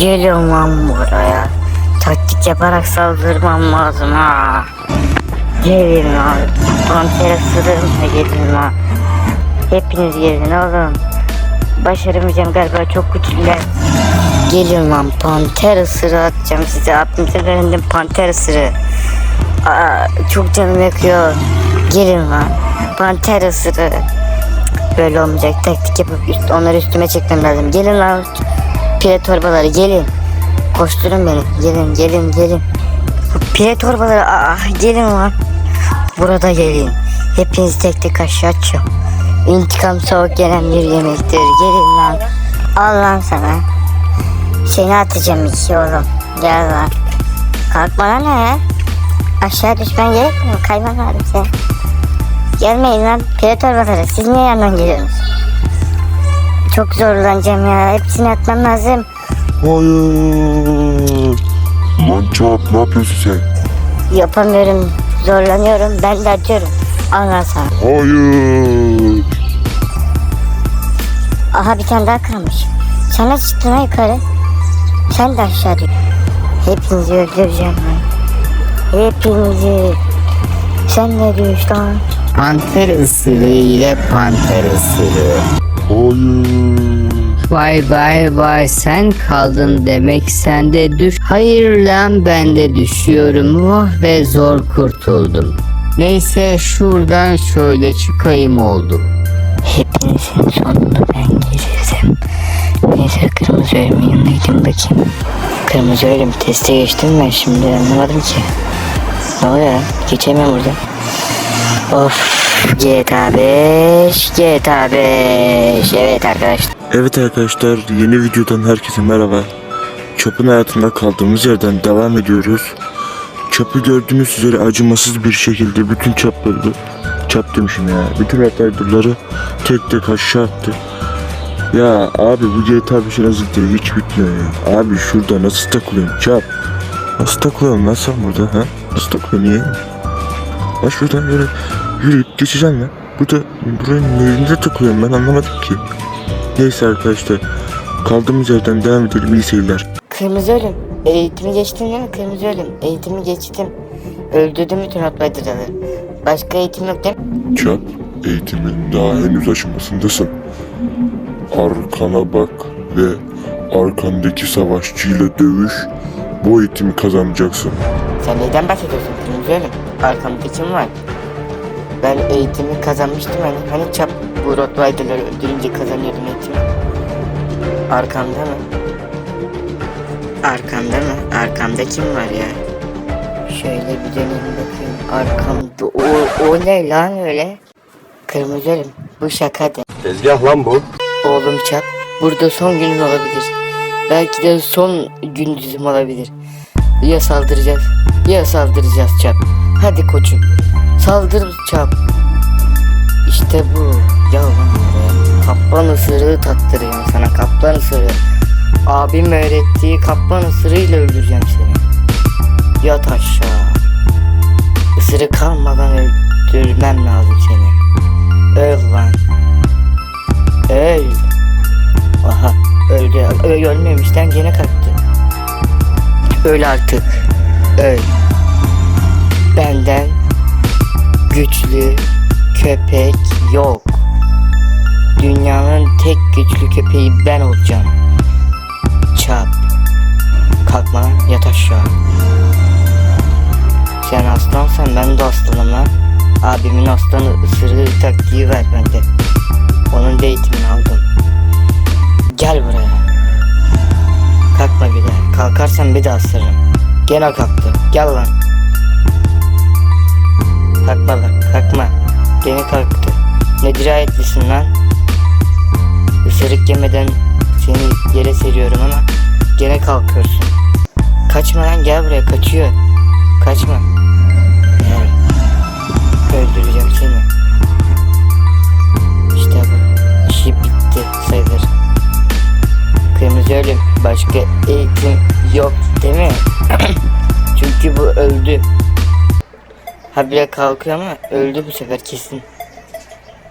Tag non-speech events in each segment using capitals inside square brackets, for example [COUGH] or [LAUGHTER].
Gelin lan buraya. Taktik yaparak saldırmam lazım ha. Gelin lan. Panter ısırırım da gelin lan. Hepiniz gelin oğlum. Başaramayacağım galiba çok güçlüler. Gelin lan panter ısırı atacağım size. Aklınıza verin panter ısırı. Aa, çok canım yakıyor. Gelin lan. Panter ısırı. Böyle olmayacak. Taktik yapıp üst, onları üstüme çekmem lazım. Gelin lan. Pire torbaları gelin. Koşturun beni. Gelin gelin gelin. Pire torbaları aa, gelin lan. Burada gelin. Hepiniz tek tek aşağı açıyorum. İntikam soğuk gelen bir yemektir. Gelin lan. Al lan sana. Seni atacağım iki oğlum. Gel lan. Kalk bana ne ya? Aşağı düşmen gerekmiyor mu? Kayman lazım sen. Gelmeyin lan pire torbaları. Siz niye yandan geliyorsunuz? Çok zorlanacağım ya. Hepsini atmam lazım. Hayır. Lan çap ne yapıyorsun sen? Yapamıyorum. Zorlanıyorum. Ben de atıyorum. Al lan sana. Hayır. Aha bir tane daha kırmış. Sen nasıl çıktın ha yukarı? Sen de aşağı düş. Hepinizi öldüreceğim ben. Hepinizi. Sen ne düş lan? Panter ısırığı ile panter ısırığı. Hayır. Vay vay vay sen kaldın demek sen de düş. Hayır lan ben de düşüyorum oh ve zor kurtuldum. Neyse şuradan şöyle çıkayım oldum. Hepinizin sonunda ben gelirdim. Neyse kırmızı ölümün yanına gideyim bakayım. Kırmızı ölüm teste geçtim ben şimdi anlamadım ki. Ne oluyor lan? Geçemem burada. Of GTA 5 GTA 5 Evet arkadaşlar. Evet arkadaşlar yeni videodan herkese merhaba. Çöpün hayatında kaldığımız yerden devam ediyoruz. Çöpü gördüğünüz üzere acımasız bir şekilde bütün çöpleri, çöp demişim ya, bütün retarderları tek tek aşağı attı. Ya abi bu GTA 5'in azıkları hiç bitmiyor ya. Abi şurada nasıl takılıyorsun çöp? Nasıl takılıyorsun lan sen burada ha? Nasıl takılıyorsun niye? Bak şuradan böyle yürüyüp geçeceğim lan. Burada buranın nerede takılıyorum ben anlamadım ki. Neyse arkadaşlar. Kaldığımız yerden devam edelim. İyi seyirler. Kırmızı ölüm. Eğitimi geçtin değil mi? Kırmızı ölüm. Eğitimi geçtim. Öldürdüm bütün hotlaydıraları. Başka eğitim yok değil mi? Çap, eğitimin daha henüz aşamasındasın. Arkana bak ve arkandaki savaşçıyla dövüş. Bu eğitimi kazanacaksın. Sen neyden bahsediyorsun kırmızı ölüm? Arkamda kim var? Ben eğitimi kazanmıştım hani. Hani çap bu Rottweiler'ları öldürünce kazanıyordum eğitimi. Arkamda mı? Arkamda mı? Arkamda kim var ya? Şöyle bir döneyim bakayım. Arkamda. O, o ne lan öyle? Kırmızı ölüm. Bu şaka de. Tezgah lan bu. Oğlum çap. Burada son günün olabilir. Belki de son gündüzüm olabilir. Ya saldıracağız ya saldıracağız çap. Hadi koçum. Saldır çap. İşte bu. Ya lan buraya. Kaplan ısırığı tattırıyorum sana. Kaplan ısırığı. Abim öğrettiği kaplan ısırığıyla öldüreceğim seni. Yat aşağı. Isırık kalmadan öldürmem lazım seni. Öl lan. Öl. Aha öldü. Öl ölmemişten gene kalktı. Öl artık. Öl. Benden güçlü köpek yok. Dünyanın tek güçlü köpeği ben olacağım. Çap. Kalkma yat aşağı. Sen aslansan ben de aslanım lan. Abimin aslanı ısırığı taktiği ver bende. Onun da eğitimini aldım. Gel buraya. Kalkma bir daha. Kalkarsan bir daha ısırırım. Gene kalktı. Gel lan. Kalkma lan. Kalkma. Gene kalktı. Ne dirayetlisin lan. Isırık yemeden seni yere seriyorum ama gene kalkıyorsun. Kaçma lan gel buraya kaçıyor. Kaçma. Öldüreceğim seni. İşte bu. İşi bitti sayılır. Kırmızı ölüm. Başka eğitim yok değil mi? [CLEARS THROAT] Çünkü bu öldü. Habire kalkıyor ama öldü bu sefer kesin.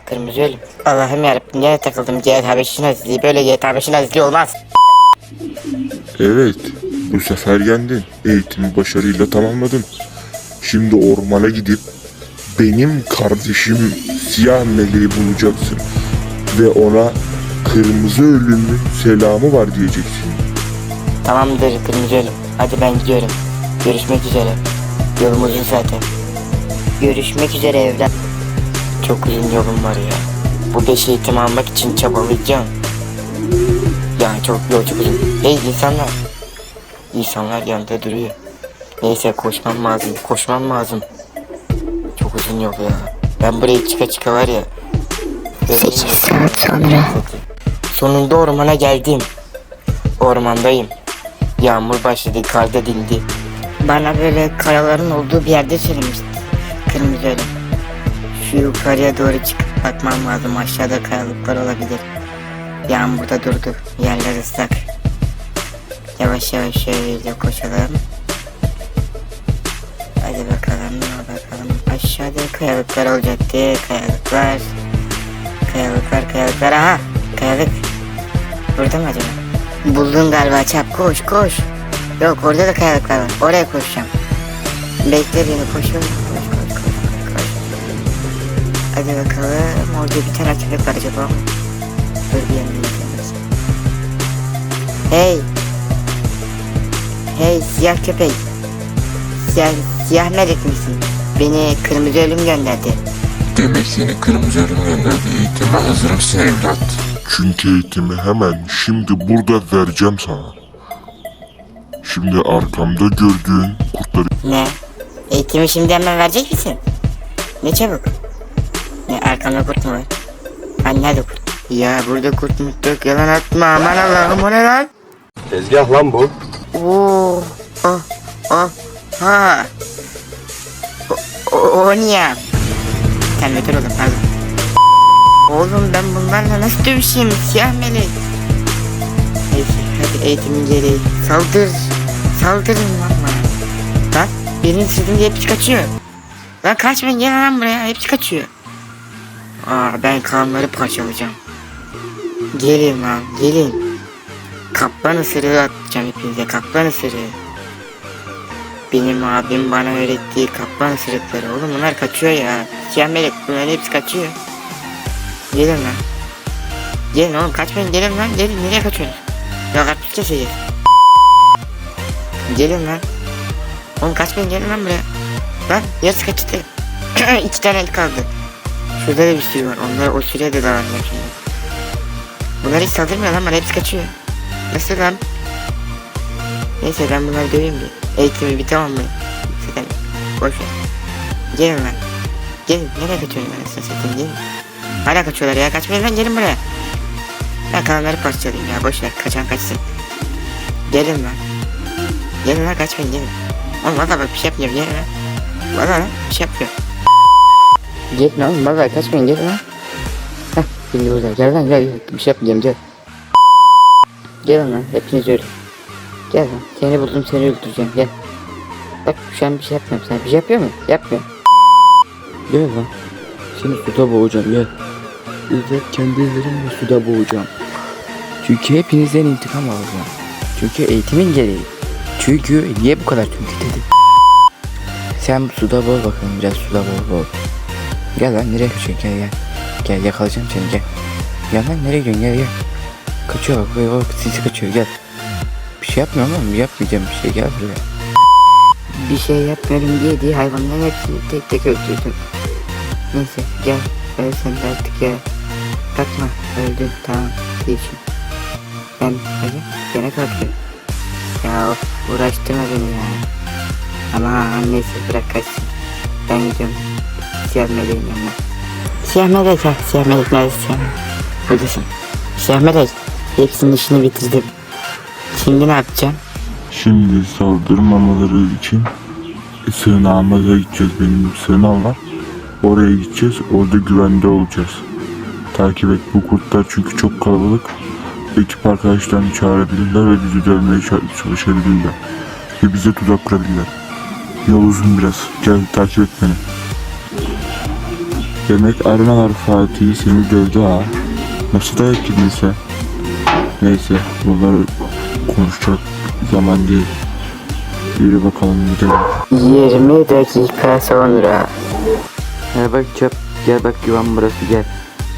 Kırmızı ölüm. Allah'ım yarabbim yine takıldım GTA 5'in azizliği. Böyle GTA 5'in azizliği olmaz. Evet, bu sefer yendin. Eğitimi başarıyla tamamladın. Şimdi ormana gidip benim kardeşim siyah meleği bulacaksın. Ve ona kırmızı ölümün selamı var diyeceksin. Tamamdır kırmızı ölüm. Hadi ben gidiyorum. Görüşmek üzere. Yolum uzun zaten. Görüşmek üzere evlat. Çok uzun yolum var ya. Bu beş eğitim almak için çabalayacağım. Yani çok yol çok uzun. Hey insanlar. İnsanlar yanında duruyor. Neyse koşmam lazım. Koşmam lazım. Çok uzun yol ya. Ben buraya çıka çıka var ya. 8 saat sonra. Sonunda ormana geldim. Ormandayım. Yağmur başladı, kar da dindi. Bana böyle kayaların olduğu bir yerde söylemişti. Kırmızı ölüm. Şu yukarıya doğru çıkıp bakmam lazım. Aşağıda kayalıklar olabilir. Yağmur da durdu. Yerler ıslak. Yavaş yavaş şöyle koşalım. Hadi bakalım, bakalım. Aşağıda kayalıklar olacaktı. Kayalıklar. Kayalıklar, kayalıklar. Aha, kayalık. Burada mı acaba? Buldun galiba çap koş koş. Yok orada da kayalıklar var. Oraya koşacağım. Bekle beni koşuyorum. Hadi bakalım. Orada bir tane köpek var acaba. Dur bir yanına gideyim. Hey. Hey siyah köpek. Siyah, siyah melek misin? Beni kırmızı ölüm gönderdi. Demek seni kırmızı ölüm gönderdi. Eğitime hazır mısın evlat? Çünkü eğitimi hemen şimdi burada vereceğim sana. Şimdi arkamda gördüğün kurtları Ne? Eğitimi şimdi hemen verecek misin? Ne çabuk? Ne arkamda kurt mu var? Hani nerede kurt? Ya burada kurt yok yalan atma aman Allah'ım o ne lan? Tezgah lan bu. Oo, oh, oh, ha. O, o, o niye? Sen götür oğlum pardon. Oğlum ben bunlarla nasıl dövüşeyim siyah melek? Neyse hadi eğitimin gereği. Saldır. Saldırın lan bana. Lan birini sırtım diye hepsi kaçıyor. Lan kaçmayın gel lan buraya hepsi kaçıyor. Aa ben kanları parçalayacağım. Gelin lan gelin. Kaplan ısırığı atacağım hepinize kaplan ısırığı. Benim abim bana öğrettiği kaplan ısırıkları oğlum bunlar kaçıyor ya. Siyah melek bunların hepsi kaçıyor. Gelin lan. Gelin oğlum kaçmayın gelin lan gelin nereye kaçıyorsunuz? Ya karpuz keseceğiz. Gelin lan. Oğlum kaçmayın gelin lan buraya. Lan yarısı kaçtı. [CLEARS THROAT] İki tane el kaldı. Şurada da bir sürü var. Onlar o sürede davranıyor şimdi. Bunlar hiç saldırmıyor lan bana hepsi kaçıyor. Nasıl lan? Neyse ben bunları döveyim bir. Eğitimi bir tamam mı? Zaten boş ver. Gelin lan. Gelin nereye kaçıyorsun lan sen satayım gelin. Hala kaçıyorlar ya kaçmayın lan gelin buraya. Ben kanalları parçalayayım ya boş ver kaçan kaçsın. Gelin lan. Gelin lan kaçmayın gelin. Oğlum valla bak bir şey yapmıyorum gelin lan. Valla lan bir şey yapmıyor. Gelin oğlum valla kaçmayın gelin lan. Heh şimdi burada gel lan gel bir şey yapmayacağım gel. Gel lan hepiniz öyle. Gel lan seni buldum seni öldüreceğim gel. Bak şu an bir şey yapmıyorum sen bir şey yapıyor mu? Yapmıyor. Gel lan. Seni suda boğacağım gel. Bizzat kendi ellerimle suda boğacağım. Çünkü hepinizden intikam alacağım. Çünkü eğitimin gereği. Çünkü niye bu kadar çünkü dedim. Sen suda boğ bakalım biraz suda boğ boğ. Gel lan nereye kaçıyorsun gel gel. Gel yakalayacağım seni gel. Gel lan nereye gidiyorsun gel gel. Kaçıyor bak bak bak sisi kaçıyor gel. Bir şey yapmıyorum ama yapmayacağım bir şey gel buraya. Bir şey yapmıyorum diye diye hayvanların hepsini tek tek öldürdüm. Neyse gel öl sen de artık ya. Kalkma öldün tamam geçin. Ben hadi gene kalkıyor. Ya of uğraştırma beni ya. Ama neyse bırak kaçsın. Ben gidiyorum. Siyah meleğin yanına. Siyah melek ha. Siyah melek. Hepsinin işini bitirdim. Şimdi ne yapacağım? Şimdi saldırmamaları için sığınağımıza gideceğiz. Benim bir sığınağım var. Oraya gideceğiz. Orada güvende olacağız. Takip et bu kurtlar çünkü çok kalabalık. Ekip arkadaşlarını çağırabilirler ve bizi dövmeye ça- çalışabilirler. Ve bize tuzak kurabilirler. Yol uzun biraz. Gel takip et beni. Demek Arenalar Fatih seni dövdü ha. Nasıl yedin sen? Neyse bunları konuşacak zaman değil. Yürü bakalım gidelim. 20 dakika sonra. Ya bak çöp gel bak güven burası gel.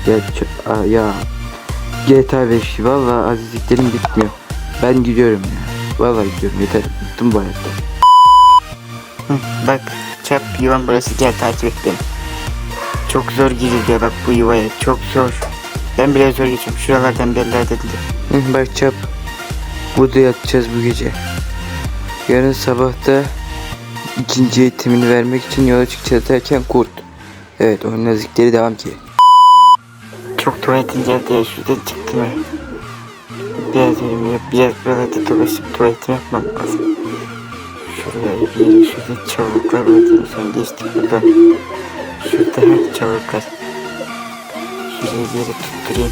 Gel çöp Aa, ya. GTA 5 valla azizliklerim bitmiyor. Ben gidiyorum ya. Valla gidiyorum yeter. Bıktım bu hayattan. Bak çap yuvan burası gel takip et beni. Çok zor giriliyor bak bu yuvaya çok zor. Ben bile zor geçiyorum şuralardan bellerde dedi. Hı, Bak çöp. Burada yatacağız bu gece. Yarın sabah da ikinci eğitimini vermek için yola çıkacağız derken kurt. Evet onun nazikleri devam ki. Çok tuvaletin geldi ya şurada çıktı mı? Biraz yürüyeyim yok biraz buralarda dolaşıp tuvaletimi yapmam lazım. Şuraya bir şurada çabuklar var son geçtik buradan. Şurada her çabuklar. Şuraya bir yere tutturayım.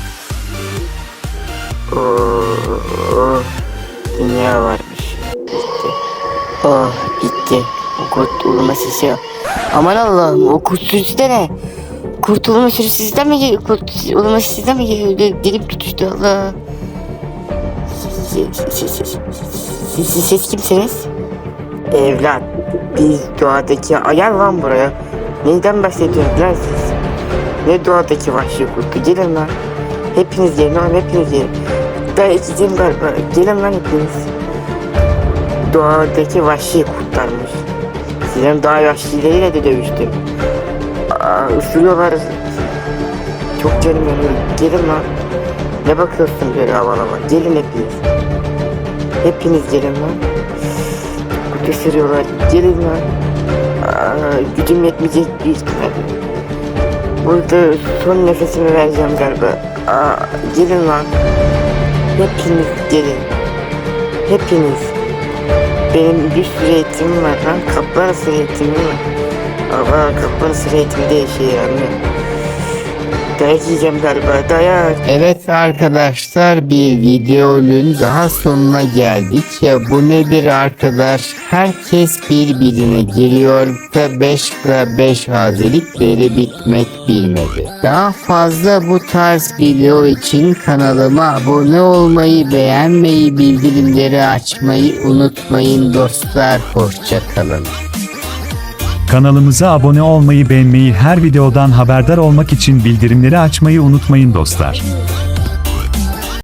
Dünya varmış. Bitti. Oh bitti. O kurtulma sesi. Aman Allah'ım o kurtulucu da ne? Kurtulma sürü sizden mi geliyor? Kurtulma sizden mi geliyor? Dil- Dilim tutuştu Allah. Siz, siz, siz, siz kimsiniz? Evlat, biz doğadaki ayar lan buraya. Neyden bahsediyorsunuz lan siz? Ne doğadaki vahşi kurtu? Gelin lan. Hepiniz gelin lan, hepiniz gelin. Daha içeceğim galiba. Gelin lan hepiniz. Doğadaki vahşi kurtlarmış. Sizin daha vahşileriyle de dövüştüm. Aa, ısırıyorlar. Çok canım yanıyor. Gelin lan. Ne bakıyorsun böyle havalama? Gelin hepiniz. Hepiniz gelin lan. Kutu ısırıyorlar. Gelin lan. Gücüm yetmeyecek ihtimalle. Burada son nefesimi vereceğim galiba. Aa, gelin lan. Hepiniz gelin. Hepiniz. Benim bir sürü eğitimim var lan. Kaplan ısır eğitimim var. Ama kaplan ısır eğitimde işe yaramıyor. Dayak galiba. Dayak. Evet arkadaşlar bir videonun daha sonuna geldik ya bu nedir arkadaş herkes birbirine giriyor ve 5 ve 5 hazilikleri bitmek bilmedi. Daha fazla bu tarz video için kanalıma abone olmayı beğenmeyi bildirimleri açmayı unutmayın dostlar hoşçakalın. Kanalımıza abone olmayı, beğenmeyi, her videodan haberdar olmak için bildirimleri açmayı unutmayın dostlar.